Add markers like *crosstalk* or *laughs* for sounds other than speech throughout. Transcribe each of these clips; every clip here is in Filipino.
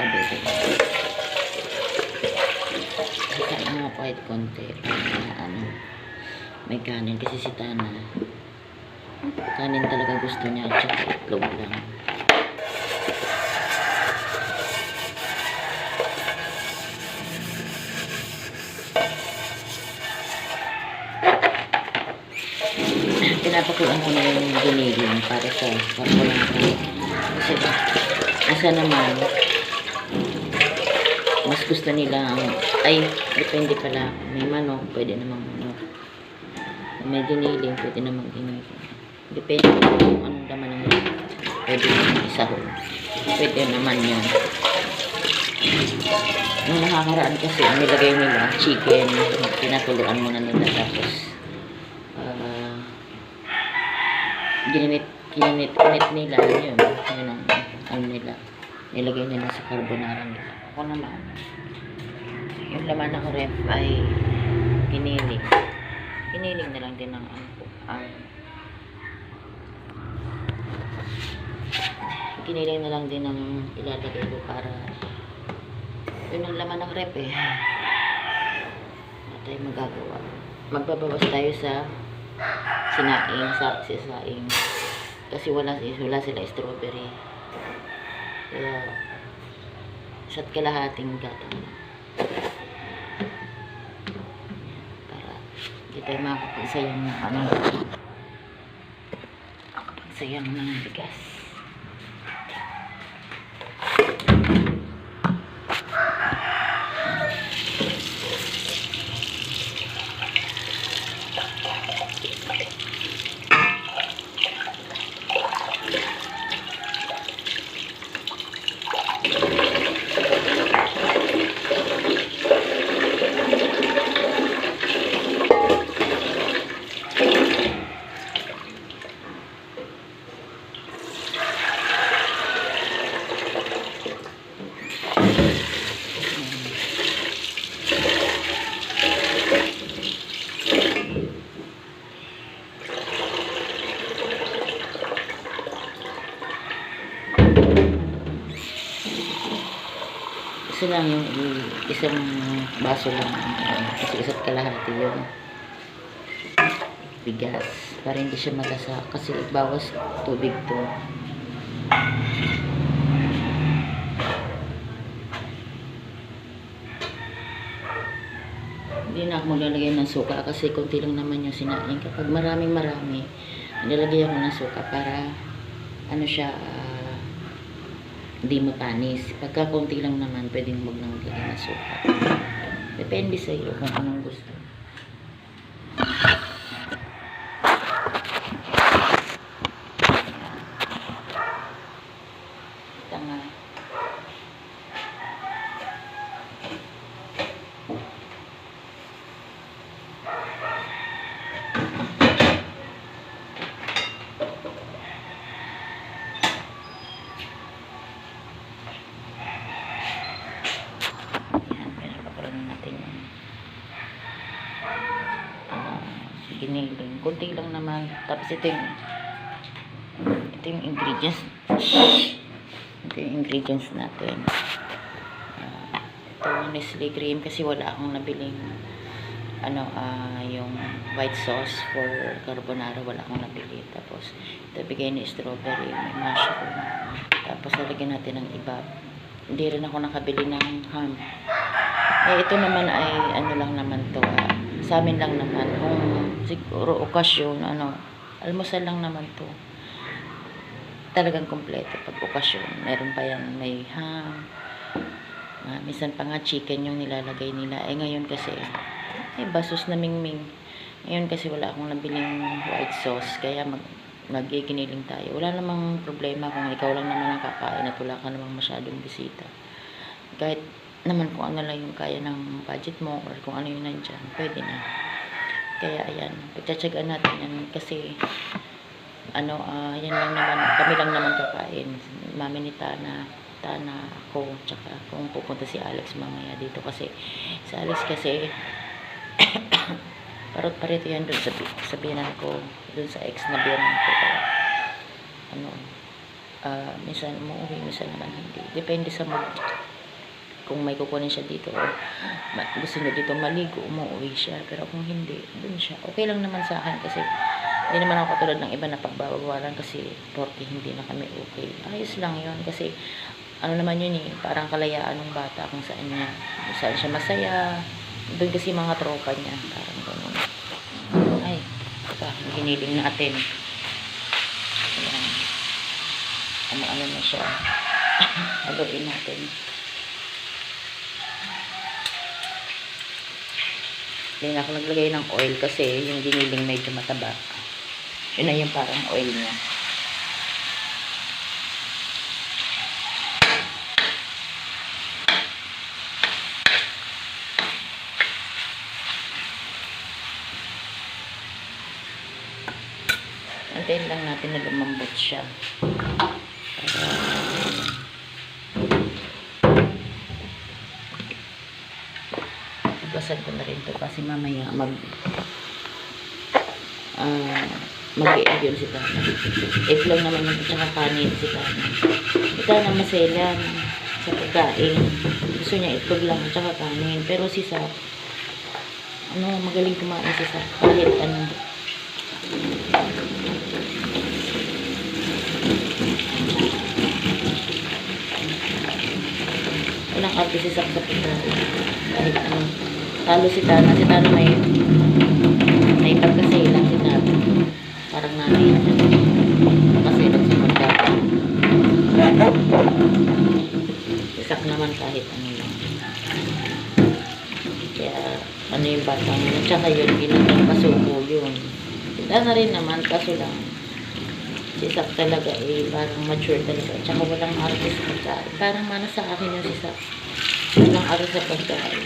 kabili. Kaya nga kahit konti. Para ano, may kanin. Kasi si Tana, kanin talaga gusto niya at itlog lang. Pinapakuan ko na yung giniling para sa karbonato. Kasi asa naman, mas gusto nila, ay, depende pala, may manok, pwede namang manok. May giniling, pwede namang giniling. Depende kung anong laman ng. Pwede namang isahog. Pwede naman yan. Nung nakakaraan kasi, ang nilagay nila, chicken, pinatuluan muna nila, tapos, ah, ginimit, ginimit, init nila, yun, yun ang, ano nila, nilagay nila sa carbonara nila. Ako naman, yung laman ng ref ay giniling. Giniling na lang din ang, ang, ang giniling na lang din ang ilalagay ko para yun ang laman ng rep eh. Wala tayong magagawa. Magbabawas tayo sa sinaing, sa sisaing. Kasi wala, wala sila strawberry. Kaya, isa't kalahating gatang lang. Para, hindi tayo makapagsayang ng ano, makapagsayang ng bigas. Isa lang yung isang baso lang. Kasi isa't kalahati yung bigas. Para hindi siya malasa. Kasi bawas tubig to. Hindi na ako maglalagay ng suka kasi konti lang naman yung sinaing. Kapag maraming marami, nilalagay ako ng suka para ano siya, hindi mapanis. Pagka konti lang naman, pwedeng huwag nang ng suka. Depende sa iyo kung anong gusto. Tanga. Yan, pinapakaroon natin yung ah, giniling. Kunti lang naman. Tapos ito yung ito yung ingredients. Ito yung ingredients natin. Ah, ito yung Nestle cream kasi wala akong nabiling ano, ah, yung white sauce for carbonara, wala akong nabili. Tapos, ito bigay ni strawberry, may mushroom. Tapos, lalagyan natin ng iba. Hindi rin ako nakabili ng ham. Eh, ito naman ay, ano lang naman to, sa amin lang naman. Kung siguro okasyon, ano, almusal lang naman to. Talagang kompleto pag okasyon. Meron pa yan, may ham. Ah, minsan pa nga chicken yung nilalagay nila. Eh, ngayon kasi, ay basos na mingming. Ngayon kasi wala akong nabiling white sauce, kaya mag nagiginiling tayo. Wala namang problema kung ikaw lang naman ang kakain at wala ka namang masyadong bisita. Kahit naman kung ano lang yung kaya ng budget mo or kung ano yung nandyan, pwede na. Kaya ayan, pagtsatsagaan natin yan kasi ano, ah yan lang naman, kami lang naman kakain. Mami ni Tana, Tana, ako, tsaka kung pupunta si Alex mamaya dito kasi si Alex kasi *coughs* parot parito yan dun sa, sa biyanan ko, dun sa ex na biyanan ko. Kaya, ano, ah minsan umuwi, minsan naman hindi. Depende sa mood. Kung may kukunin siya dito ma- gusto niya dito maligo, umuwi siya. Pero kung hindi, dun siya. Okay lang naman sa akin kasi hindi naman ako katulad ng iba na pagbabawalan kasi porque hindi na kami okay. Ayos lang yun kasi ano naman yun eh, parang kalayaan ng bata kung saan niya, kung saan siya masaya. Doon kasi mga tropa niya, parang ganun. Ay, ito, yung giniling natin. Ayan. Ano, ano na siya. *laughs* Haluin natin. Hindi na ako naglagay ng oil kasi yung giniling medyo mataba. Yun na yung parang oil niya. Antayin lang natin na lumambot siya. Para Basan ko na rin to kasi mamaya mag ah mag-i-egg yun si Tana. Egg lang naman yung tsaka kanin si Tana. Si Tana maselan sa pagkain. Gusto niya itlog lang at kanin. Pero si Sa, ano, magaling kumain si Sa. Kahit ano, walang arte si Sa sa pagkain. Kahit ano, talo si Tana. Si Tana may may pagkaselan si Tana. Parang nanay niya. Pagkaselan sa pagkain. Isak naman kahit ano lang. Kaya ano yung batang yun. Tsaka yun, ginagang pasuko yun. Kita na rin naman, kaso lang. Si Sak talaga eh, parang mature talaga. Tsaka walang arte sa pagkain. Parang mana sa akin yung si Sak. Walang arte sa pagkain.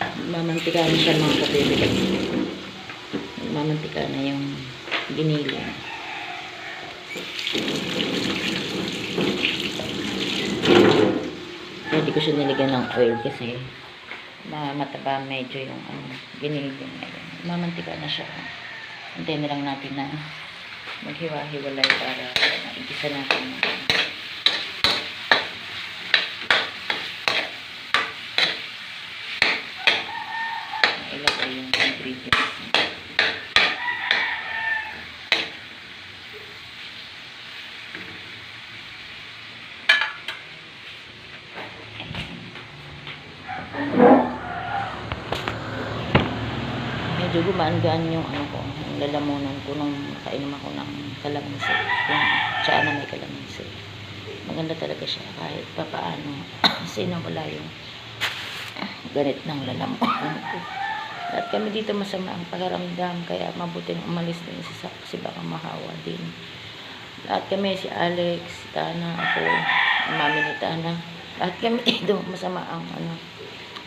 Mamantika na siya mga kabibigas. Mamantika na yung giniling. Hindi ko siya nilagyan ng oil kasi mataba medyo yung ano, yun. Mamantika na siya. Antayin na lang natin na maghiwa-hiwalay para maigisa natin. ilagay yung ingredients niya. Medyo gumaan-gaan yung ano ko, yung lalamunan ko nung nakainom ako ng kalamansi. Yung tsaa na may kalamansi. Maganda talaga siya kahit pa paano. *clears throat* Kasi nawala yung ganit ng lalamunan ko. Lahat kami dito masama ang pakiramdam kaya mabuti nang umalis din si Sak kasi baka mahawa din. Lahat kami, si Alex, Tana, ako, mami ni Tana. Lahat kami *laughs* dito masama ang ano.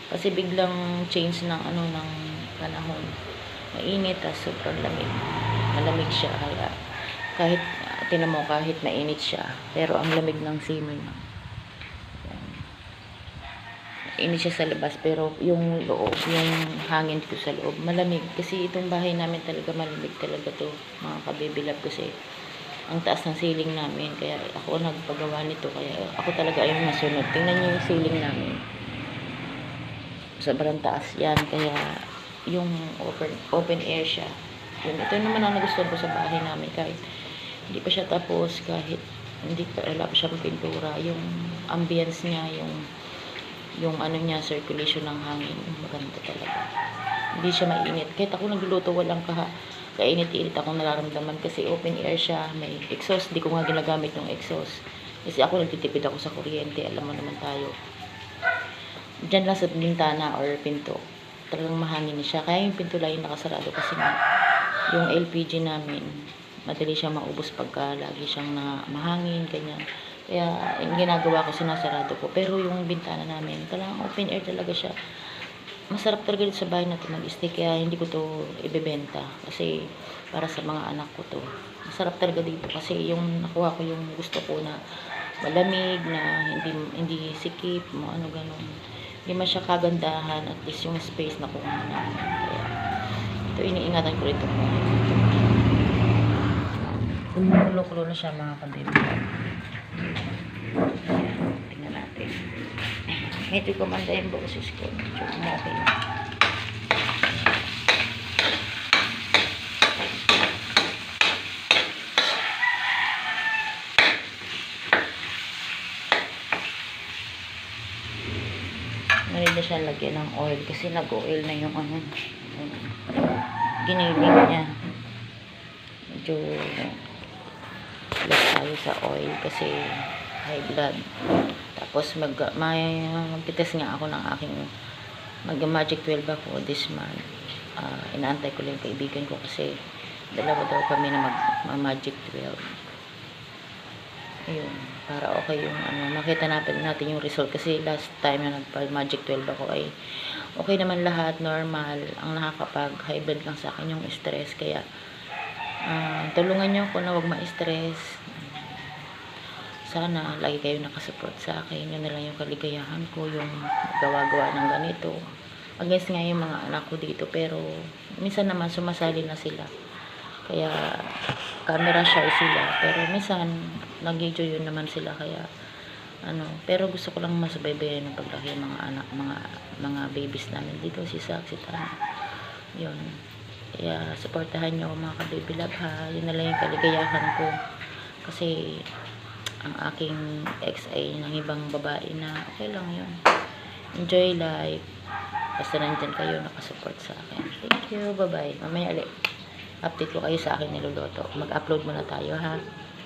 Kasi biglang change ng ano ng panahon. Mainit at sobrang lamig. Malamig siya kaya kahit uh, tinan mo kahit mainit siya pero ang lamig ng simoy na init siya sa labas pero yung loob, yung hangin ko sa loob, malamig. Kasi itong bahay namin talaga malamig talaga to mga kabibilab kasi ang taas ng ceiling namin. Kaya ako nagpagawa nito. Kaya ako talaga yung masunod. Tingnan niyo yung ceiling namin. Sobrang taas yan. Kaya yung open, open air siya. Yun, ito naman ang nagustuhan ko sa bahay namin. Kahit hindi pa siya tapos, kahit hindi pa, wala pa siyang pintura. Yung ambience niya, yung yung ano niya, circulation ng hangin, maganda talaga. Hindi siya mainit. Kahit ako nagluluto, walang kaha, kainit-init akong nararamdaman kasi open air siya, may exhaust, di ko nga ginagamit yung exhaust. Kasi ako nagtitipid ako sa kuryente, alam mo naman tayo. dyan lang sa bintana or pinto. Talagang mahangin na siya. Kaya yung pinto lang yung nakasarado kasi nga yung LPG namin, madali siyang maubos pagka lagi siyang na mahangin, ganyan. Kaya yung ginagawa ko, sinasarado ko. Pero yung bintana namin, talagang open air talaga siya. Masarap talaga dito sa bahay natin mag-stay kaya hindi ko to ibebenta kasi para sa mga anak ko to. Masarap talaga dito kasi yung nakuha ko yung gusto ko na malamig na hindi hindi sikip mo ano ganun. Hindi man siya kagandahan at least yung space na kuha namin. Kaya ito iniingatan ko rito mo. Kumukulo-kulo na siya mga kabibi. Tingnan natin. Medyo kumanda yung boses ko. Medyo okay. Ngayon na siya lagyan ng oil kasi nag-oil na yung ano, giniling niya. Medyo less tayo sa oil kasi high blood. Tapos mag may magpitas nga ako ng aking mag magic 12 ako this month. Ah, inaantay ko lang yung kaibigan ko kasi dalawa daw kami na mag, mag magic 12. Ayun, para okay yung ano, makita natin natin yung result kasi last time na nagpa magic 12 ako ay okay naman lahat, normal. Ang nakakapag high lang sa akin yung stress kaya ah, tulungan niyo ako na wag ma-stress. Sana lagi kayo nakasupport sa akin. Yun na lang yung kaligayahan ko, yung gawa-gawa ng ganito. Against nga yung mga anak ko dito, pero minsan naman sumasali na sila. Kaya camera shy sila, pero minsan nag-enjoy yun naman sila kaya ano, pero gusto ko lang masubaybayan ng paglaki ng mga anak, mga mga babies namin dito, si Sak, si Tana. Yun. Kaya supportahan nyo mga ka-baby love ha. Yun na lang yung kaligayahan ko. Kasi ang aking ex ay ng ibang babae na okay lang yun. Enjoy life. Basta nandyan kayo nakasupport sa akin. Thank you. Bye-bye. Mamaya ulit. Update ko kayo sa akin niluluto. Mag-upload muna tayo ha.